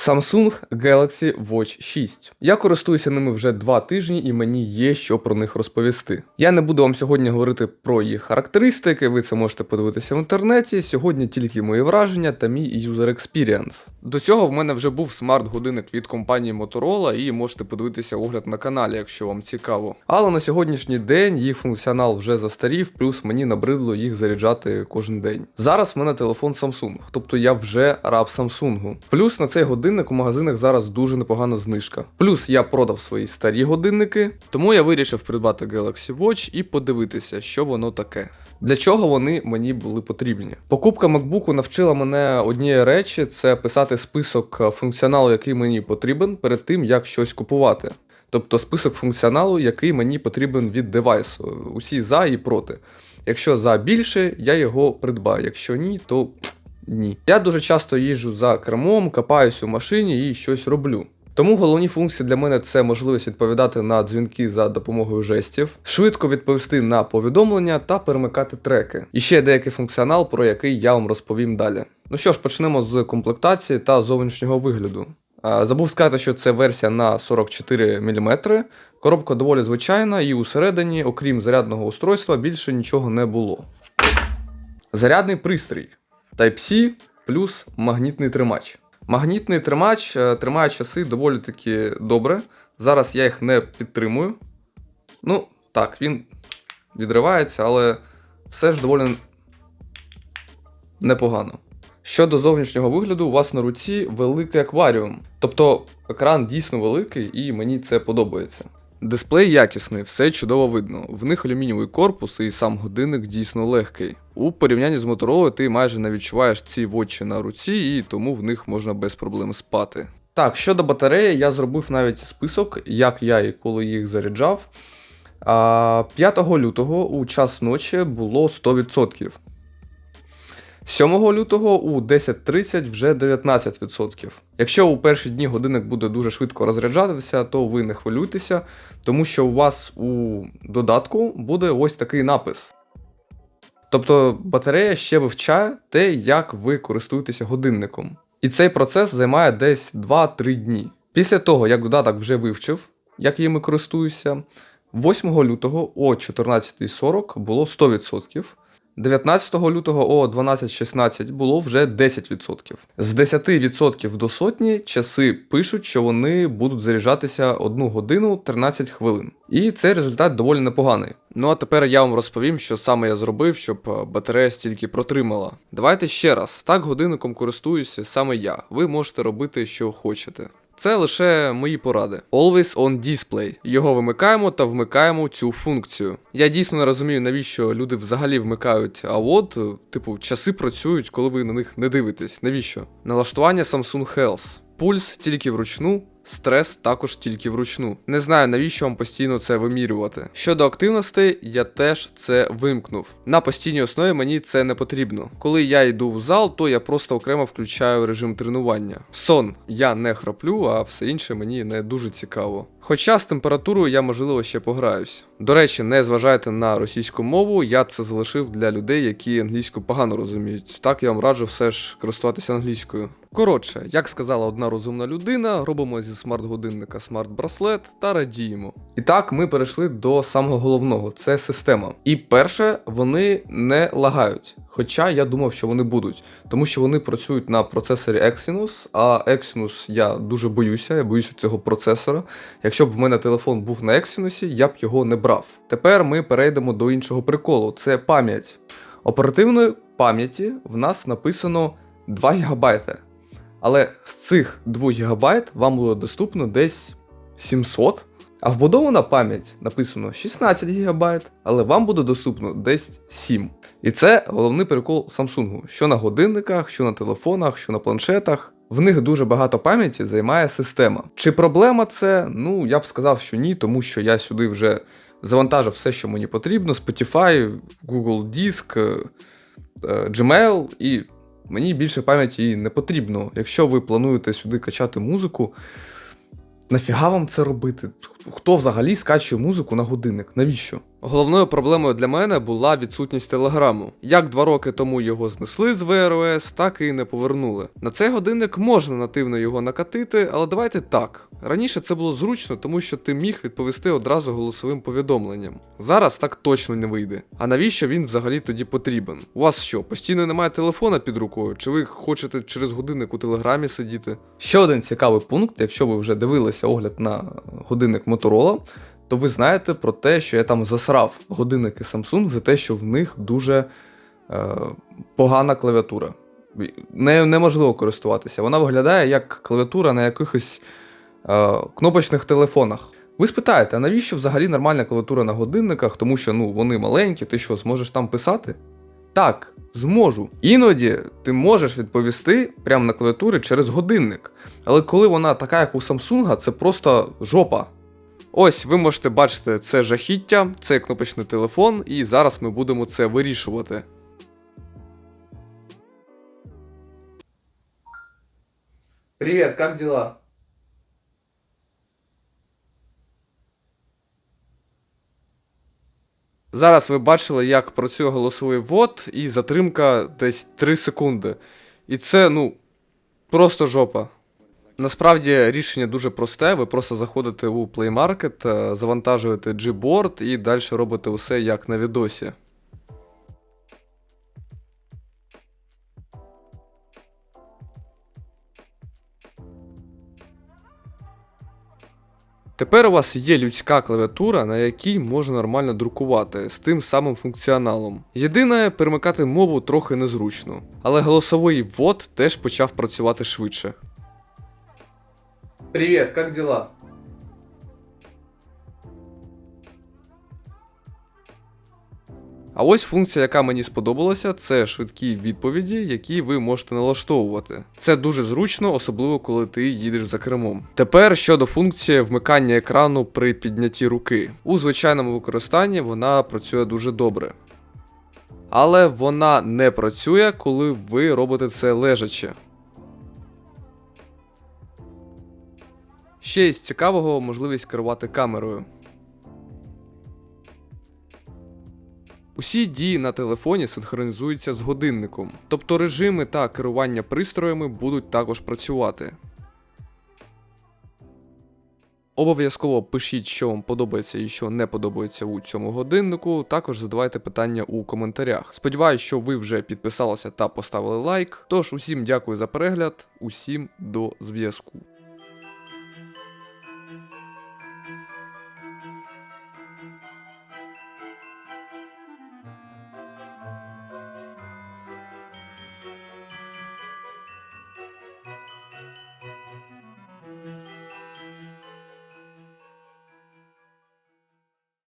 Samsung Galaxy Watch 6. Я користуюся ними вже два тижні і мені є що про них розповісти. Я не буду вам сьогодні говорити про їх характеристики, ви це можете подивитися в інтернеті. Сьогодні тільки мої враження та мій user experience. До цього в мене вже був смарт-годинник від компанії Motorola, і можете подивитися огляд на каналі, якщо вам цікаво. Але на сьогоднішній день їх функціонал вже застарів, плюс мені набридло їх заряджати кожен день. Зараз в мене телефон Samsung, тобто я вже раб Samsung. Плюс на цей годинник у магазинах зараз дуже непогана знижка. Плюс я продав свої старі годинники, тому я вирішив придбати Galaxy Watch і подивитися, що воно таке. Для чого вони мені були потрібні? Покупка MacBook навчила мене однієї речі: це писати список функціоналу, який мені потрібен, перед тим як щось купувати. Тобто список функціоналу, який мені потрібен від девайсу, усі за і проти. Якщо за більше, я його придбаю. Якщо ні, то ні. Я дуже часто їжджу за кермом, копаюсь у машині і щось роблю. Тому головні функції для мене це можливість відповідати на дзвінки за допомогою жестів, швидко відповісти на повідомлення та перемикати треки. І ще деякий функціонал, про який я вам розповім далі. Ну що ж, почнемо з комплектації та зовнішнього вигляду. Забув сказати, що це версія на 44 мм. Коробка доволі звичайна, і усередині, окрім зарядного устройства, більше нічого не було. Зарядний пристрій Type-C плюс магнітний тримач. Магнітний тримач е, тримає часи доволі таки добре. Зараз я їх не підтримую. Ну, так, він відривається, але все ж доволі непогано. Щодо зовнішнього вигляду, у вас на руці великий акваріум. Тобто екран дійсно великий і мені це подобається. Дисплей якісний, все чудово видно. В них алюмінієвий корпус і сам годинник дійсно легкий. У порівнянні з Motorola ти майже не відчуваєш ці вочі на руці, і тому в них можна без проблем спати. Так, щодо батареї, я зробив навіть список, як я і коли їх заряджав. 5 лютого у час ночі було 100%. 7 лютого у 10.30 вже 19%. Якщо у перші дні годинник буде дуже швидко розряджатися, то ви не хвилюйтеся, тому що у вас у додатку буде ось такий напис. Тобто батарея ще вивчає те, як ви користуєтеся годинником. І цей процес займає десь 2-3 дні. Після того, як додаток вже вивчив, як їм користуюся, 8 лютого о 14.40 було 100%. 19 лютого о 12.16 було вже 10%. З 10% до сотні часи пишуть, що вони будуть заряджатися 1 годину 13 хвилин. І цей результат доволі непоганий. Ну а тепер я вам розповім, що саме я зробив, щоб е, батарея стільки протримала. Давайте ще раз, так годинником користуюся саме я. Ви можете робити, що хочете. Це лише мої поради. Always on display. Його вимикаємо та вмикаємо цю функцію. Я дійсно не розумію, навіщо люди взагалі вмикають, а от, типу, часи працюють, коли ви на них не дивитесь. Навіщо? Налаштування Samsung Health. Пульс тільки вручну, стрес також тільки вручну. Не знаю, навіщо вам постійно це вимірювати. Щодо активностей, я теж це вимкнув. На постійній основі мені це не потрібно. Коли я йду в зал, то я просто окремо включаю режим тренування. Сон я не храплю, а все інше мені не дуже цікаво. Хоча з температурою я можливо ще пограюсь. До речі, не зважайте на російську мову, я це залишив для людей, які англійську погано розуміють. Так я вам раджу все ж користуватися англійською. Коротше, як сказала одна розумна людина, робимо зі смарт-годинника смарт-браслет та радіємо. І так ми перейшли до самого головного це система. І перше, вони не лагають. Хоча я думав, що вони будуть, тому що вони працюють на процесорі Exynos, а Exynos я дуже боюся, я боюся цього процесора. Якщо б в мене телефон був на Exynos, я б його не брав. Тепер ми перейдемо до іншого приколу: це пам'ять. Оперативної пам'яті в нас написано 2 ГБ. Але з цих 2 ГБ вам буде доступно десь 700. А вбудована пам'ять написано 16 ГБ, але вам буде доступно десь 7. І це головний прикол Samsung, що на годинниках, що на телефонах, що на планшетах. В них дуже багато пам'яті займає система. Чи проблема це? Ну, я б сказав, що ні, тому що я сюди вже завантажив все, що мені потрібно: Spotify, Google Диск, е, е, Gmail, і мені більше пам'яті не потрібно. Якщо ви плануєте сюди качати музику, нафіга вам це робити? Хто взагалі скачує музику на годинник? Навіщо? Головною проблемою для мене була відсутність телеграму. Як два роки тому його знесли з ВРОС, так і не повернули. На цей годинник можна нативно його накатити, але давайте так. Раніше це було зручно, тому що ти міг відповісти одразу голосовим повідомленням. Зараз так точно не вийде. А навіщо він взагалі тоді потрібен? У вас що, постійно немає телефона під рукою? Чи ви хочете через годинник у телеграмі сидіти? Ще один цікавий пункт, якщо ви вже дивилися огляд на годинник Motorola, то ви знаєте про те, що я там засрав годинники Samsung за те, що в них дуже е, погана клавіатура. Нею неможливо користуватися. Вона виглядає як клавіатура на якихось е, кнопочних телефонах. Ви спитаєте, а навіщо взагалі нормальна клавіатура на годинниках, тому що ну, вони маленькі, ти що, зможеш там писати? Так, зможу. Іноді ти можеш відповісти прямо на клавіатурі через годинник. Але коли вона така, як у Samsung, це просто жопа. Ось ви можете бачити це жахіття, це кнопочний телефон, і зараз ми будемо це вирішувати. Привет, как дела? Зараз ви бачили, як працює голосовий ввод, і затримка десь 3 секунди. І це, ну, просто жопа. Насправді рішення дуже просте. Ви просто заходите у Play Market, е, завантажуєте Gboard і далі робите усе як на відосі. Тепер у вас є людська клавіатура, на якій можна нормально друкувати з тим самим функціоналом. Єдине, перемикати мову трохи незручно, але голосовий ввод теж почав працювати швидше. Привет, как дела? А ось функція, яка мені сподобалася, це швидкі відповіді, які ви можете налаштовувати. Це дуже зручно, особливо коли ти їдеш за кермом. Тепер щодо функції вмикання екрану при піднятті руки. У звичайному використанні вона працює дуже добре. Але вона не працює, коли ви робите це лежачи. Ще із цікавого можливість керувати камерою. Усі дії на телефоні синхронізуються з годинником, тобто режими та керування пристроями будуть також працювати. Обов'язково пишіть, що вам подобається і що не подобається у цьому годиннику. Також задавайте питання у коментарях. Сподіваюсь, що ви вже підписалися та поставили лайк. Тож усім дякую за перегляд, усім до зв'язку.